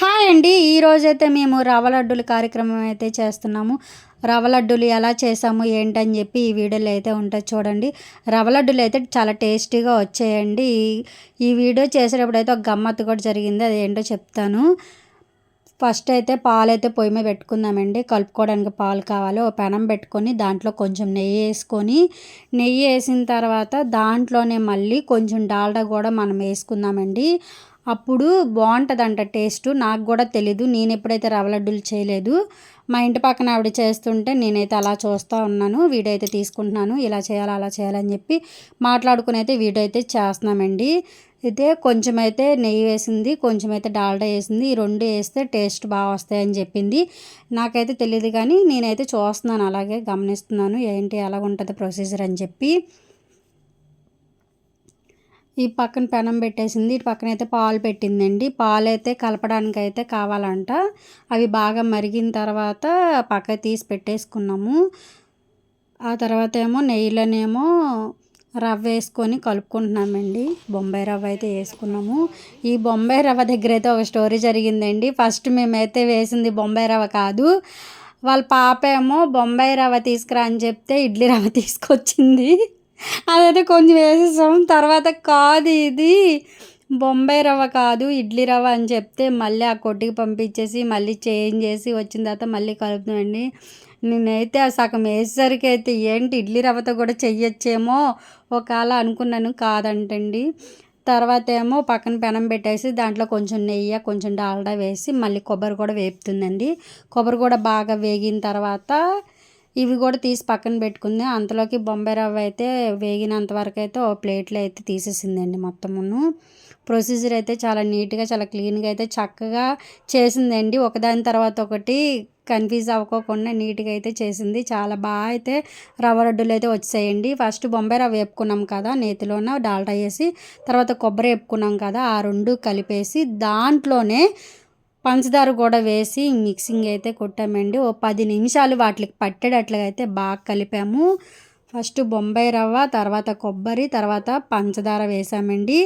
Hi అండి. ఈరోజైతే మేము రవ్వ లడ్డూల కార్యక్రమం అయితే చేస్తున్నాము. రవ్వ లడ్డూలు ఎలా చేసాము ఏంటని చెప్పి ఈ వీడియోలో అయితే ఉంటుంది చూడండి. రవ్వ లడ్డూలు అయితే చాలా టేస్టీగా వచ్చాయండి. ఈ వీడియో చేసేటప్పుడు అయితే ఒక గమ్మత్తు కూడా జరిగింది. అది ఏంటో చెప్తాను. ఫస్ట్ అయితే పాలు అయితే పొయ్యి మీద పెట్టుకుందామండి. కలుపుకోవడానికి పాలు కావాలి. ఓ పెనం పెట్టుకొని దాంట్లో కొంచెం నెయ్యి వేసుకొని నెయ్యి వేసిన తర్వాత దాంట్లోనే మళ్ళీ కొంచెం డాల్డా కూడా మనం వేసుకుందామండి. అప్పుడు బాగుంటుందంట టేస్ట్. నాకు కూడా తెలీదు. నేను ఎప్పుడైతే రవ్వ లడ్డూలు చేయలేదు మా ఇంటి పక్కన ఆవిడ చేస్తుంటే నేనైతే అలా చూస్తూ ఉన్నాను. వీడియో అయితే తీసుకుంటున్నాను. ఇలా చేయాలి అలా చేయాలని చెప్పి మాట్లాడుకుని అయితే వీడియో అయితే చేస్తున్నామండి. అయితే కొంచెం అయితే నెయ్యి వేసింది కొంచెం అయితే డాల్డా వేసింది. ఈ రెండు వేస్తే టేస్ట్ బాగా వస్తాయని చెప్పింది. నాకైతే తెలియదు కానీ నేనైతే చూస్తున్నాను. అలాగే గమనిస్తున్నాను. ఏంటి ఎలా ఉంటుంది ప్రొసీజర్ అని చెప్పి. ఈ పక్కన పెనం పెట్టేసింది. ఇటు పక్కన అయితే పాలు పెట్టిందండి. పాలు అయితే కలపడానికి అయితే కావాలంట. అవి బాగా మరిగిన తర్వాత పక్క తీసి పెట్టేసుకున్నాము. ఆ తర్వాత ఏమో నెయ్యిలోనేమో రవ్వ వేసుకొని కలుపుకుంటున్నామండి. బొంబాయి రవ్వ అయితే వేసుకున్నాము. ఈ బొంబాయి రవ్వ దగ్గర అయితే ఒక స్టోరీ జరిగిందండి. ఫస్ట్ మేమైతే వేసింది బొంబాయి రవ్వ కాదు. వాళ్ళ పాప ఏమో బొంబాయి రవ్వ తీసుకురా అని చెప్తే ఇడ్లీ రవ్వ తీసుకొచ్చింది. అదైతే కొంచెం వేసేసాం. తర్వాత కాదు ఇది. బొంబాయి రవ్వ కాదు ఇడ్లీ రవ్వ అని చెప్తే మళ్ళీ ఆ కొట్టుకి పంపించేసి మళ్ళీ చేంజ్ చేసి వచ్చిన తర్వాత మళ్ళీ కలుపుతామండి నేనైతే ఆ సగం వేసేసరికి అయితే ఏంటి ఇడ్లీ రవ్వతో కూడా చెయ్యొచ్చేమో ఒకవేళ అనుకున్నాను కాదంటండి. తర్వాత ఏమో పక్కన పెనం పెట్టేసి దాంట్లో కొంచెం నెయ్యి కొంచెం డాల్డా వేసి మళ్ళీ కొబ్బరి కూడా వేపుతుందండి. కొబ్బరి కూడా బాగా వేగిన తర్వాత ఇవి కూడా తీసి పక్కన పెట్టుకుంది. అంతలోకి బొంబాయి రవ్వ అయితే వేగినంత వరకు అయితే ఓ ప్లేట్లో అయితే తీసేసిందండి మొత్తమును. ప్రొసీజర్ అయితే చాలా నీట్గా చాలా క్లీన్గా అయితే చక్కగా చేసిందండి. ఒకదాని తర్వాత ఒకటి కన్ఫ్యూజ్ అవ్వకోకుండా నీట్గా అయితే చేసింది. చాలా బాగా అయితే రవ్వ లడ్డూలు అయితే వచ్చాయండి. ఫస్ట్ బొంబాయి రవ్వ వేపుకున్నాం కదా నేతిలోన డాల్టా వేసి తర్వాత కొబ్బరి వేపుకున్నాం కదా ఆ రెండు కలిపేసి దాంట్లోనే పంచదార కూడా వేసి మిక్సింగ్ అయితే కొట్టామండి. ఓ పది నిమిషాలు వాటికి పట్టేటట్లుగా అయితే బాగా కలిపాము. ఫస్ట్ బొంబాయి రవ్వ తర్వాత కొబ్బరి తర్వాత పంచదార వేసామండి.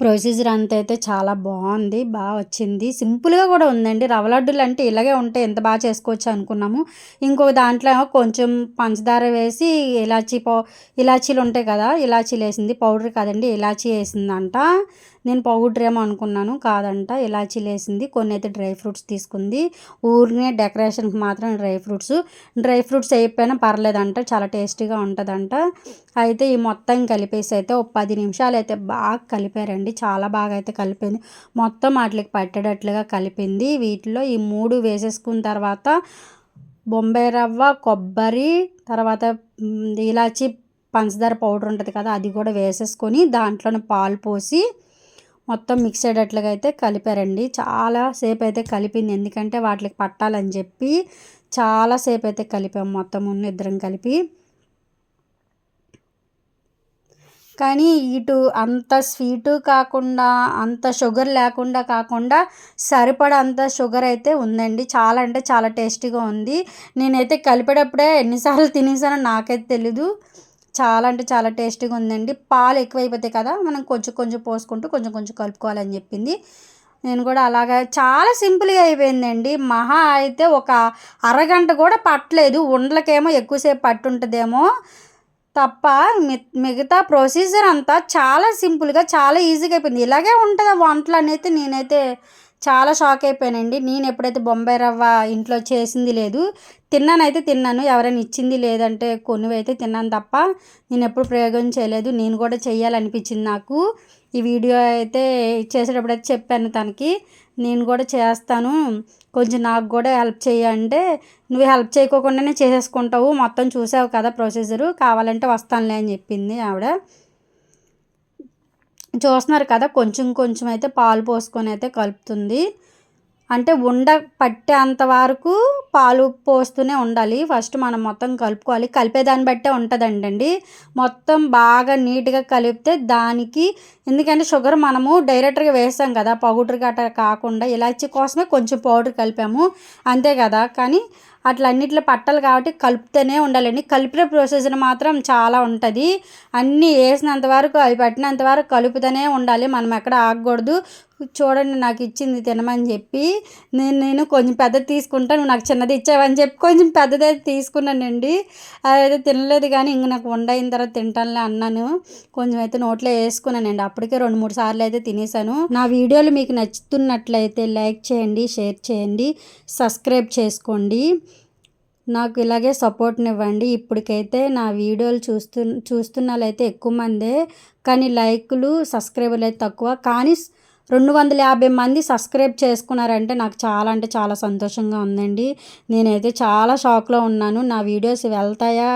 ప్రొసీజర్ అంతా అయితే చాలా బాగుంది బాగా వచ్చింది. సింపుల్గా కూడా ఉందండి. రవ్వ లడ్డులు అంటే ఇలాగే ఉంటే ఎంత బాగా చేసుకోవచ్చు అనుకున్నాము. ఇంకో దాంట్లో కొంచెం పంచదార వేసి ఇలాచీ పౌ ఇలాచీలు ఉంటాయి కదా ఇలాచీలు వేసింది. పౌడర్ కదండి ఇలాచీ వేసిందంట. నేను పౌడర్ ఏమో అనుకున్నాను కాదంట. ఇలాచీలు వేసింది కొన్ని అయితే డ్రై ఫ్రూట్స్ తీసుకుంది. ఊరినే డెకరేషన్కి మాత్రం డ్రై ఫ్రూట్స్. డ్రై ఫ్రూట్స్ అయిపోయినా పర్లేదంట చాలా టేస్టీగా ఉంటుందంట. అయితే ఈ మొత్తం కలిపేసి అయితే ఒక పది నిమిషాలు అయితే బాగా కలిపారండి. చాలా బాగా అయితే కలిపింది. మొత్తం వాటికి పట్టేటట్లుగా కలిపింది. వీటిలో ఈ మూడు వేసేసుకున్న తర్వాత బొంబాయి రవ్వ కొబ్బరి తర్వాత ఇలాచి పంచదార పౌడర్ ఉంటుంది కదా అది కూడా వేసేసుకొని దాంట్లోనే పాలు పోసి మొత్తం మిక్స్ అయ్యేటట్లుగా అయితే కలిపారండి. చాలా సేపు అయితే కలిపింది. ఎందుకంటే వాటికి పట్టాలని చెప్పి చాలాసేపు అయితే కలిపాము మొత్తం ఉన్న ఇద్దరం కలిపి. కానీ ఇటు అంత స్వీటు కాకుండా అంత షుగర్ లేకుండా కాకుండా సరిపడంత షుగర్ అయితే ఉందండి. చాలా అంటే చాలా టేస్టీగా ఉంది. నేనైతే కలిపేటప్పుడే ఎన్నిసార్లు తినేసానో నాకైతే తెలీదు. చాలా అంటే చాలా టేస్టీగా ఉందండి. పాలు ఎక్కువైపోతాయి కదా మనం కొంచెం కొంచెం పోసుకుంటూ కొంచెం కొంచెం కలుపుకోవాలని చెప్పింది. నేను కూడా అలాగా చాలా సింపుల్గా అయిపోయిందండి. మహా అయితే ఒక అరగంట కూడా పట్టలేదు. ఉండలకేమో ఎక్కువసేపు పట్టుంటుందేమో తప్ప మిగతా ప్రొసీజర్ అంతా చాలా సింపుల్గా చాలా ఈజీగా అయిపోయింది. ఇలాగే ఉంటుంది వంటలు అనేది నేనైతే చాలా షాక్ అయిపోయానండి. నేను ఎప్పుడైతే బొంబాయి రవ్వ ఇంట్లో చేసింది లేదు తిన్నానైతే తిన్నాను ఎవరైనా ఇచ్చింది లేదంటే కొన్ని అయితే తిన్నాను తప్ప నేను ఎప్పుడు ప్రయోగం చేయలేదు. నేను కూడా చేయాలనిపించింది నాకు. ఈ వీడియో అయితే చేసేటప్పుడు అయితే చెప్పాను తనకి నేను కూడా చేస్తాను కొంచెం నాకు కూడా హెల్ప్ చేయంటే నువ్వు హెల్ప్ చేయకోకుండానే చేసేసుకుంటావు మొత్తం చూసావు కదా ప్రొసీజరు కావాలంటే వస్తానులే అని చెప్పింది ఆవిడ. చూస్తున్నారు కదా కొంచెం కొంచెం అయితే పాలు పోసుకొని అయితే కలుపుతుంది. అంటే ఉండ పట్టేంత వరకు పాలు పోస్తూనే ఉండాలి. ఫస్ట్ మనం మొత్తం కలుపుకోవాలి. కలిపేదాన్ని బట్టే ఉంటుందండి మొత్తం బాగా నీట్గా కలిపితే దానికి ఎందుకంటే షుగర్ మనము డైరెక్ట్గా వేస్తాం కదా పౌడర్ గట్రా కాకుండా ఇలాచి కోసమే కొంచెం పౌడర్ కలిపాము. అంతే కదా. కానీ అట్లా అన్నిట్లో పట్టాలి కాబట్టి కలుపుతూనే ఉండాలండి. కలిపిన ప్రొసెసర్ మాత్రం చాలా ఉంటుంది. అన్నీ వేసినంత వరకు అవి పట్టినంత వరకు కలుపుతూనే ఉండాలి. మనం ఎక్కడ ఆగకూడదు. చూడండి నాకు ఇచ్చింది తినమని చెప్పి. నేను నేను కొంచెం పెద్దది తీసుకుంటా. నువ్వు నాకు చిన్నది ఇచ్చావని చెప్పి కొంచెం పెద్దదే తీసుకున్నానండి. అదైతే తినలేదు కానీ ఇంక నాకు వండైన తర్వాత తింటానులే అన్నాను. కొంచెం అయితే నోట్లో వేసుకున్నానండి. అప్పటికే రెండు మూడు సార్లు అయితే తినేసాను నా వీడియోలు మీకు నచ్చుతున్నట్లయితే లైక్ చేయండి షేర్ చేయండి సబ్స్క్రైబ్ చేసుకోండి. నాకు ఇలాగే సపోర్ట్నివ్వండి. ఇప్పటికైతే నా వీడియోలు చూస్తు చూస్తున్న వాళ్ళైతే ఎక్కువ మందే. కానీ లైకులు సబ్స్క్రైబర్లు అయితే తక్కువ. కానీ రెండు వందల యాభై మంది సబ్స్క్రైబ్ చేసుకున్నారంటే నాకు చాలా అంటే చాలా సంతోషంగా ఉందండి. నేనైతే చాలా షాక్లో ఉన్నాను. నా వీడియోస్ వెళ్తాయా?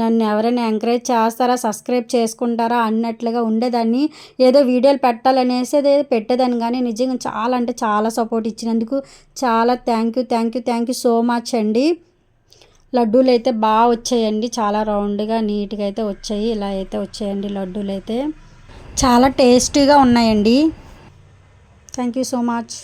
నన్ను ఎవరైనా ఎంకరేజ్ చేస్తారా? సబ్స్క్రైబ్ చేసుకుంటారా? అన్నట్లుగా ఉండేదాన్ని. ఏదో వీడియోలు పెట్టాలనేసి అదే పెట్టేదాన్ని. కానీ నిజంగా చాలా అంటే చాలా సపోర్ట్ ఇచ్చినందుకు చాలా thank you thank you thank you so much అండి. లడ్డూలు అయితే బాగా వచ్చాయండి. చాలా రౌండ్గా నీట్గా అయితే వచ్చాయి. ఇలా అయితే వచ్చాయండి లడ్డూలు అయితే చాలా టేస్టీగా ఉన్నాయండి. Thank you so much.